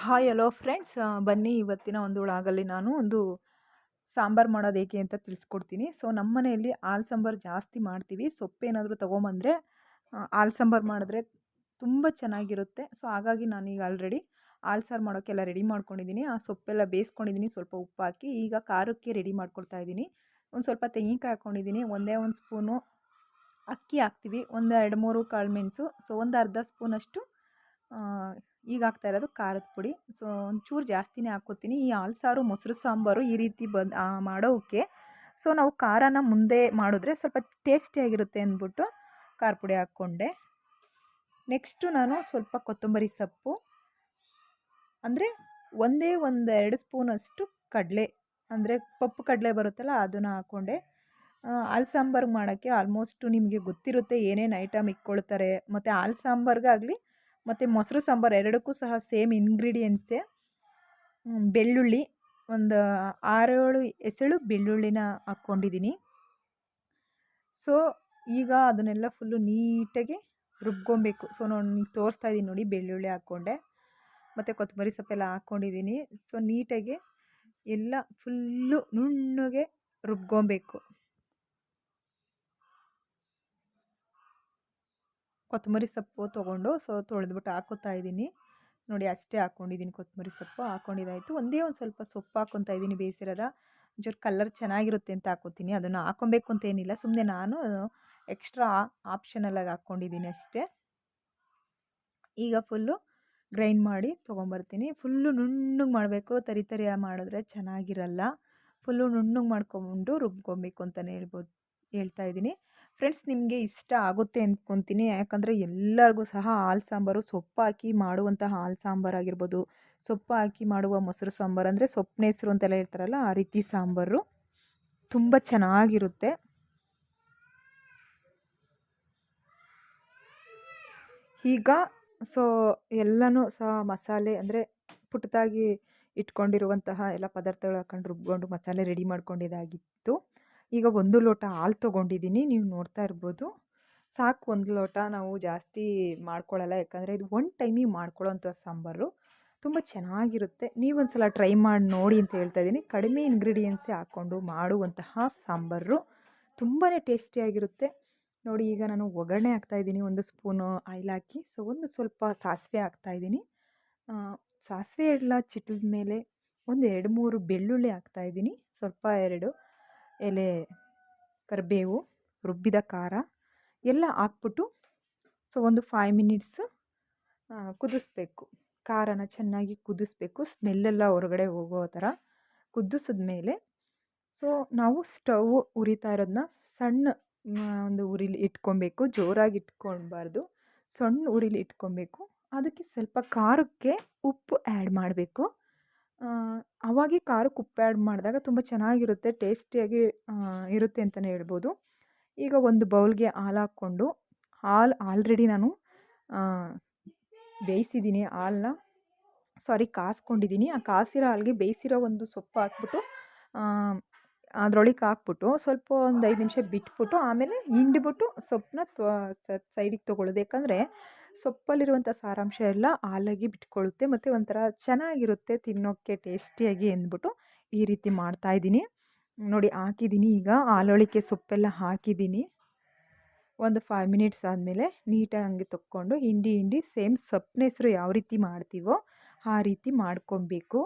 Hi hello friends ಬನ್ನಿ ಇವತ್ತಿನ ಒಂದು ಉಳಾಗಲ್ಲಿ ನಾನು ಒಂದು ಸಾಂಬಾರು ಮಾಡೋದು ಏಕೆ ಅಂತ ತಿಳಿಸ್ಕೊಡ್ತೀನಿ. ಸೊ ನಮ್ಮ ಮನೆಯಲ್ಲಿ ಹಾಲು ಸಾಂಬಾರು ಜಾಸ್ತಿ ಮಾಡ್ತೀವಿ. ಸೊಪ್ಪೇನಾದರೂ ತೊಗೊಂಬಂದರೆ ಹಾಲು ಸಾಂಬಾರು ಮಾಡಿದ್ರೆ ತುಂಬ ಚೆನ್ನಾಗಿರುತ್ತೆ. ಸೊ ಹಾಗಾಗಿ ನಾನೀಗ ಆಲ್ರೆಡಿ ಹಾಲು ಸಾರು ಮಾಡೋಕ್ಕೆಲ್ಲ ರೆಡಿ ಮಾಡ್ಕೊಂಡಿದ್ದೀನಿ ಆ ಸೊಪ್ಪೆಲ್ಲ ಬೇಯಿಸ್ಕೊಂಡಿದ್ದೀನಿ ಸ್ವಲ್ಪ ಉಪ್ಪು ಹಾಕಿ ಈಗ ಖಾರಕ್ಕೆ ರೆಡಿ ಮಾಡ್ಕೊಳ್ತಾ ಇದ್ದೀನಿ ಒಂದು ಸ್ವಲ್ಪ ತೆಂಗಿನಕಾಯಿ ಹಾಕ್ಕೊಂಡಿದ್ದೀನಿ ಒಂದೇ ಒಂದು ಸ್ಪೂನು ಅಕ್ಕಿ ಹಾಕ್ತೀವಿ. ಒಂದು ಎರಡು ಮೂರು ಕಾಳು ಮೆಣಸು. ಸೊ ಒಂದು ಅರ್ಧ ಸ್ಪೂನಷ್ಟು ಈಗ ಹಾಕ್ತಾ ಇರೋದು ಖಾರದ ಪುಡಿ. ಸೊ ಒಂಚೂರು ಜಾಸ್ತಿನೇ ಹಾಕ್ಕೋತೀನಿ. ಈ ಹಾಲು ಸಾರು ಮೊಸರು ಸಾಂಬಾರು ಈ ರೀತಿ ಬಂದು ಮಾಡೋಕ್ಕೆ ಸೊ ನಾವು ಖಾರನ ಮುಂದೆ ಮಾಡಿದ್ರೆ ಸ್ವಲ್ಪ ಟೇಸ್ಟಿಯಾಗಿರುತ್ತೆ ಅಂದ್ಬಿಟ್ಟು ಖಾರ ಪುಡಿ ಹಾಕ್ಕೊಂಡೆ. ನೆಕ್ಸ್ಟು ನಾನು ಸ್ವಲ್ಪ ಕೊತ್ತಂಬರಿ ಸೊಪ್ಪು. ಅಂದರೆ ಒಂದೇ ಒಂದು ಎರಡು ಸ್ಪೂನಷ್ಟು ಕಡಲೆ. ಅಂದರೆ ಪಪ್ಪು ಕಡಲೆ ಬರುತ್ತಲ್ಲ ಅದನ್ನು ಹಾಕ್ಕೊಂಡೆ. ಹಾಲು ಸಾಂಬಾರು ಮಾಡೋಕ್ಕೆ ಆಲ್ಮೋಸ್ಟು ನಿಮಗೆ ಗೊತ್ತಿರುತ್ತೆ ಏನೇನು ಐಟಮ್ ಇಕ್ಕೊಳ್ತಾರೆ ಮತ್ತು ಹಾಲು ಸಾಂಬಾರಿಗಾಗಲಿ ಮತ್ತು ಮೊಸರು, ಸಾಂಬಾರು ಎರಡಕ್ಕೂ ಸಹ ಸೇಮ್ ಇಂಗ್ರೀಡಿಯೆಂಟ್ಸೇ ಬೆಳ್ಳುಳ್ಳಿ, ಒಂದು ಆರೇಳು ಎಸಳು ಬೆಳ್ಳುಳ್ಳಿನ ಹಾಕ್ಕೊಂಡಿದ್ದೀನಿ. ಸೊ ಈಗ ಅದನ್ನೆಲ್ಲ ಫುಲ್ಲು ನೀಟಾಗಿ ರುಬ್ಕೊಬೇಕು. ಸೊ ನಾನು ತೋರಿಸ್ತಾ ಇದ್ದೀನಿ ನೋಡಿ ಬೆಳ್ಳುಳ್ಳಿ ಹಾಕ್ಕೊಂಡೆ. ಮತ್ತು ಕೊತ್ತಂಬರಿ ಸೊಪ್ಪೆಲ್ಲ ಹಾಕ್ಕೊಂಡಿದ್ದೀನಿ. ಸೊ ನೀಟಾಗಿ ಎಲ್ಲ ಫುಲ್ಲು ನುಣ್ಣಗೆ ರುಬ್ಕೊಬೇಕು. ಕೊತ್ತಂಬರಿ ಸೊಪ್ಪು ತೊಗೊಂಡು ಸೊ ತೊಳೆದ್ಬಿಟ್ಟು ಹಾಕೋತಾ ಇದ್ದೀನಿ. ನೋಡಿ ಅಷ್ಟೇ ಹಾಕ್ಕೊಂಡಿದ್ದೀನಿ ಕೊತ್ತಂಬರಿ ಸೊಪ್ಪು ಹಾಕ್ಕೊಂಡಿದ್ದಾಯಿತು ಒಂದೇ ಒಂದು ಸ್ವಲ್ಪ ಸೊಪ್ಪು ಹಾಕ್ಕೊತಾ ಇದ್ದೀನಿ ಬೇಯಿಸಿರೋದ. ಒಂಚೂರು ಕಲರ್ ಚೆನ್ನಾಗಿರುತ್ತೆ ಅಂತ ಹಾಕೋತೀನಿ ಅದನ್ನು ಹಾಕೊಬೇಕು ಅಂತ ಏನಿಲ್ಲ. ಸುಮ್ಮನೆ ನಾನು ಎಕ್ಸ್ಟ್ರಾ ಆಪ್ಷನಲ್ಲಾಗಿ ಹಾಕ್ಕೊಂಡಿದ್ದೀನಿ ಅಷ್ಟೇ. ಈಗ ಫುಲ್ಲು ಗ್ರೈಂಡ್ ಮಾಡಿ ತೊಗೊಂಬರ್ತೀನಿ. ಫುಲ್ಲು ನುಣ್ಣಗೆ ಮಾಡಬೇಕು. ತರಿ ತರಿ ಮಾಡಿದ್ರೆ ಚೆನ್ನಾಗಿರಲ್ಲ. ಫುಲ್ಲು ನುಣ್ಣಗೆ ಮಾಡ್ಕೊಂಡು ರುಬ್ಕೊಬೇಕು ಅಂತಲೇ ಹೇಳ್ಬೋದು, ಹೇಳ್ತಾ ಇದ್ದೀನಿ. ಫ್ರೆಂಡ್ಸ್, ನಿಮಗೆ ಇಷ್ಟ ಆಗುತ್ತೆ ಅಂದ್ಕೊತೀನಿ ಯಾಕಂದರೆ ಎಲ್ಲರಿಗೂ ಸಹ ಹಾಲು ಸಾಂಬಾರು, ಸೊಪ್ಪು ಹಾಕಿ ಮಾಡುವಂಥ ಹಾಲು ಸಾಂಬಾರು ಆಗಿರ್ಬೋದು. ಸೊಪ್ಪು ಹಾಕಿ ಮಾಡುವ ಮೊಸರು ಸಾಂಬಾರು ಅಂದರೆ ಸೊಪ್ಪಿನ ಹೆಸರು ಅಂತೆಲ್ಲ ಹೇಳ್ತಾರಲ್ಲ, ಆ ರೀತಿ ಸಾಂಬಾರು ತುಂಬ ಚೆನ್ನಾಗಿರುತ್ತೆ. ಈಗ ಸೊ, ಎಲ್ಲನೂ ಸಹ ಮಸಾಲೆ ಅಂದರೆ ಪುಟ್ಟದಾಗಿ ಇಟ್ಕೊಂಡಿರುವಂತಹ ಎಲ್ಲ ಪದಾರ್ಥಗಳು ಹಾಕೊಂಡು ರುಬ್ಕೊಂಡು ಮಸಾಲೆ ರೆಡಿ ಮಾಡ್ಕೊಂಡಿದ್ದಾಗಿತ್ತು. ಈಗ ಒಂದು ಲೋಟ ಹಾಲು ತೊಗೊಂಡಿದ್ದೀನಿ, ನೀವು ನೋಡ್ತಾ ಇರ್ಬೋದು. ಸಾಕು ಒಂದು ಲೋಟ ನಾವು ಜಾಸ್ತಿ ಮಾಡ್ಕೊಳ್ಳಲ್ಲ ಯಾಕಂದರೆ ಇದು ಒನ್ ಟೈಮಿಗೆ ಮಾಡ್ಕೊಳ್ಳೋಂಥ ಸಾಂಬಾರು. ತುಂಬ ಚೆನ್ನಾಗಿರುತ್ತೆ. ನೀವೊಂದು ಸಲ ಟ್ರೈ ಮಾಡಿ, ನೋಡಿ ಅಂತ ಹೇಳ್ತಾ ಇದ್ದೀನಿ. ಕಡಿಮೆ ಇಂಗ್ರೀಡಿಯೆಂಟ್ಸೇ ಹಾಕ್ಕೊಂಡು ಮಾಡುವಂತಹ ಸಾಂಬಾರು. ತುಂಬಾ ಟೇಸ್ಟಿಯಾಗಿರುತ್ತೆ ನೋಡಿ, ಈಗ ನಾನು ಒಗ್ಗರಣೆ ಹಾಕ್ತಾಯಿದ್ದೀನಿ ಒಂದು ಸ್ಪೂನು ಆಯಿಲ್ ಹಾಕಿ ಸೊ ಒಂದು ಸ್ವಲ್ಪ ಸಾಸಿವೆ ಹಾಕ್ತಾಯಿದ್ದೀನಿ ಸಾಸಿವೆ ಎಲ್ಲ ಚಿಟ್ಟಿದ ಮೇಲೆ ಒಂದು ಎರಡು ಮೂರು ಬೆಳ್ಳುಳ್ಳಿ ಹಾಕ್ತಾಯಿದ್ದೀನಿ ಸ್ವಲ್ಪ ಎರಡು. ಎಲೆ, ಕರಿಬೇವು, ರುಬ್ಬಿದ ಖಾರ ಎಲ್ಲ ಹಾಕ್ಬಿಟ್ಟು ಸೊ ಒಂದು ಫೈವ್ ಮಿನಿಟ್ಸ್ ಕುದಿಸ್ಬೇಕು. ಖಾರನ ಚೆನ್ನಾಗಿ ಕುದಿಸ್ಬೇಕು. ಸ್ಮೆಲ್ಲೆಲ್ಲ ಹೊರಗಡೆ ಹೋಗೋ ಥರ ಕುದಿಸಿದ ಮೇಲೆ ಸೊ ನಾವು ಸ್ಟವ್ ಉರಿತಾ ಇರೋದನ್ನ ಸಣ್ಣ ಒಂದು ಉರಿಲಿ ಇಟ್ಕೊಬೇಕು. ಜೋರಾಗಿ ಇಟ್ಕೊಳ್ಬಾರ್ದು. ಸಣ್ಣ ಉರಿಲಿ ಇಟ್ಕೊಬೇಕು. ಅದಕ್ಕೆ ಸ್ವಲ್ಪ ಖಾರಕ್ಕೆ ಉಪ್ಪು ಆ್ಯಡ್ ಮಾಡಬೇಕು. ಅವಾಗೆ ಖಾರಕ್ಕೆ ಉಪ್ಪು ಆ್ಯಡ್ ಮಾಡಿದಾಗ ತುಂಬ ಚೆನ್ನಾಗಿರುತ್ತೆ, ಟೇಸ್ಟಿಯಾಗಿ ಇರುತ್ತೆ ಅಂತಲೇ ಹೇಳ್ಬೋದು. ಈಗ ಒಂದು ಬೌಲ್ಗೆ ಹಾಲು ಹಾಕ್ಕೊಂಡು, ಹಾಲು ಆಲ್ರೆಡಿ ನಾನು ಬೇಯಿಸಿದ್ದೀನಿ ಹಾಲನ್ನ ಸಾರಿ, ಕಾಸ್ಕೊಂಡಿದ್ದೀನಿ. ಆ ಕಾಸಿರೋ ಹಾಲಿಗೆ ಬೇಯಿಸಿರೋ ಒಂದು ಸೊಪ್ಪು ಹಾಕ್ಬಿಟ್ಟು ಅದರೊಳಗೆ ಹಾಕ್ಬಿಟ್ಟು ಸ್ವಲ್ಪ ಒಂದು ಐದು ನಿಮಿಷ ಬಿಟ್ಬಿಟ್ಟು ಆಮೇಲೆ ಹಿಂಡ್ಬಿಟ್ಟು ಸೊಪ್ಪನ್ನ ಸೈಡಿಗೆ ತೊಗೊಳ್ಳೋದು. ಯಾಕಂದರೆ ಸೊಪ್ಪಲ್ಲಿರುವಂಥ ಸಾರಾಂಶ ಎಲ್ಲ ಹಾಲಾಗಿ ಬಿಟ್ಕೊಳ್ಳುತ್ತೆ ಮತ್ತು ಒಂಥರ ಚೆನ್ನಾಗಿರುತ್ತೆ ತಿನ್ನೋಕ್ಕೆ ಟೇಸ್ಟಿಯಾಗಿ ಅಂದ್ಬಿಟ್ಟು ಈ ರೀತಿ ಮಾಡ್ತಾಯಿದ್ದೀನಿ ನೋಡಿ ಹಾಕಿದ್ದೀನಿ ಈಗ ಹಾಲೊಳಿಕೆ ಸೊಪ್ಪೆಲ್ಲ ಹಾಕಿದ್ದೀನಿ. ಒಂದು ಫೈವ್ ಮಿನಿಟ್ಸ್ ಆದಮೇಲೆ ನೀಟಾಗಿ ಹಂಗೆ ತೊಕ್ಕೊಂಡು ಹಿಂಡಿ ಹಿಂಡಿ ಸೇಮ್ ಸೊಪ್ಪಿನ ಹೆಸರು ಯಾವ ರೀತಿ ಮಾಡ್ತೀವೋ ಆ ರೀತಿ ಮಾಡ್ಕೊಬೇಕು.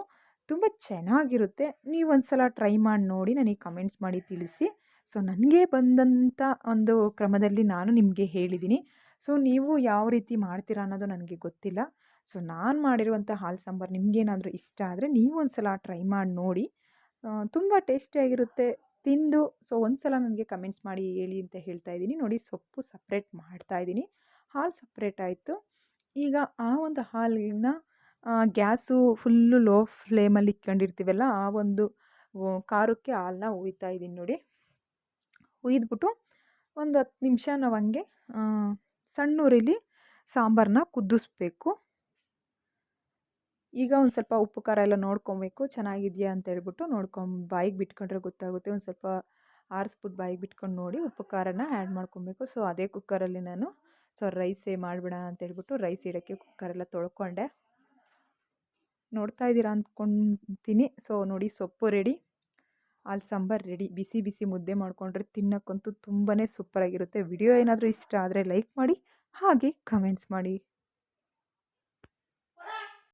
ತುಂಬ ಚೆನ್ನಾಗಿರುತ್ತೆ. ನೀವು ಸಲ ಟ್ರೈ ಮಾಡಿ ನೋಡಿ ನನಗೆ ಕಮೆಂಟ್ಸ್ ಮಾಡಿ ತಿಳಿಸಿ. ಸೊ ನನಗೆ ಬಂದಂಥ ಒಂದು ಕ್ರಮದಲ್ಲಿ ನಾನು ನಿಮಗೆ ಹೇಳಿದ್ದೀನಿ. ಸೊ, ನೀವು ಯಾವ ರೀತಿ ಮಾಡ್ತೀರಾ ಅನ್ನೋದು ನನಗೆ ಗೊತ್ತಿಲ್ಲ. ಸೊ, ನಾನು ಮಾಡಿರುವಂಥ ಹಾಲು ಸಾಂಬಾರು ನಿಮಗೇನಾದರೂ ಇಷ್ಟ ಆದರೆ ನೀವು ಒಂದು ಸಲ ಟ್ರೈ ಮಾಡಿ ನೋಡಿ. ತುಂಬ ಟೇಸ್ಟಿಯಾಗಿರುತ್ತೆ ತಿಂದು, ಸೊ ಒಂದು ಸಲ ನನಗೆ ಕಮೆಂಟ್ಸ್ ಮಾಡಿ ಹೇಳಿ ಅಂತ ಹೇಳ್ತಾ ಇದ್ದೀನಿ. ನೋಡಿ, ಸೊಪ್ಪು ಸಪ್ರೇಟ್ ಮಾಡ್ತಾ ಇದ್ದೀನಿ. ಹಾಲು ಸಪ್ರೇಟ್ ಆಯಿತು. ಈಗ ಆ ಒಂದು ಹಾಲನ್ನ ಗ್ಯಾಸು ಫುಲ್ಲು ಲೋ ಫ್ಲೇಮಲ್ಲಿ ಇಟ್ಕೊಂಡಿರ್ತೀವಲ್ಲ, ಆ ಒಂದು ಖಾರಕ್ಕೆ ಹಾಲನ್ನ ಹುಯ್ತಾ ಇದ್ದೀನಿ ನೋಡಿ. ಹುಯ್ದ್ಬಿಟ್ಟು ಒಂದು ಹತ್ತು ನಿಮಿಷ ನಾವು ಹಂಗೆ ಸಣ್ಣ ಉರಿಲಿ ಸಾಂಬಾರನ್ನ ಕುದಿಸ್ಬೇಕು. ಈಗ ಒಂದು ಸ್ವಲ್ಪ ಉಪ್ಪು, ಖಾರ ಎಲ್ಲ ನೋಡ್ಕೊಬೇಕು. ಚೆನ್ನಾಗಿದೆಯಾ ಅಂತ ಹೇಳ್ಬಿಟ್ಟು ನೋಡ್ಕೊಂಡು ಬಾಯಿಗೆ ಬಿಟ್ಕೊಂಡ್ರೆ ಗೊತ್ತಾಗುತ್ತೆ. ಒಂದು ಸ್ವಲ್ಪ ಆರಿಸ್ಬಿಟ್ಟು ಬಾಯಿಗೆ ಬಿಟ್ಕೊಂಡು ನೋಡಿ ಉಪ್ಪು, ಖಾರನ ಆ್ಯಡ್ ಮಾಡ್ಕೊಬೇಕು. ಸೊ, ಅದೇ ಕುಕ್ಕರಲ್ಲಿ ನಾನು, ಸೊ, ರೈಸೇ ಮಾಡಿಬಿಡ ಅಂತ ಹೇಳ್ಬಿಟ್ಟು ರೈಸ್ ಇಡೋಕ್ಕೆ ಕುಕ್ಕರೆಲ್ಲ ತೊಳ್ಕೊಂಡೆ. ನೋಡ್ತಾ ಇದ್ದೀರಾ ಅಂದ್ಕೊತೀನಿ. ಸೊ, ನೋಡಿ ಸೊಪ್ಪು ರೆಡಿ. ಹಾಲು ಸಾಂಬಾರು ರೆಡಿ. ಬಿಸಿ ಬಿಸಿ ಮುದ್ದೆ ಮಾಡಿಕೊಂಡ್ರೆ ತಿನ್ನೋಕ್ಕಂತೂ ತುಂಬಾ ಸೂಪರಾಗಿರುತ್ತೆ ವಿಡಿಯೋ ಏನಾದರೂ ಇಷ್ಟ ಆದರೆ ಲೈಕ್ ಮಾಡಿ, ಹಾಗೆ ಕಮೆಂಟ್ಸ್ ಮಾಡಿ.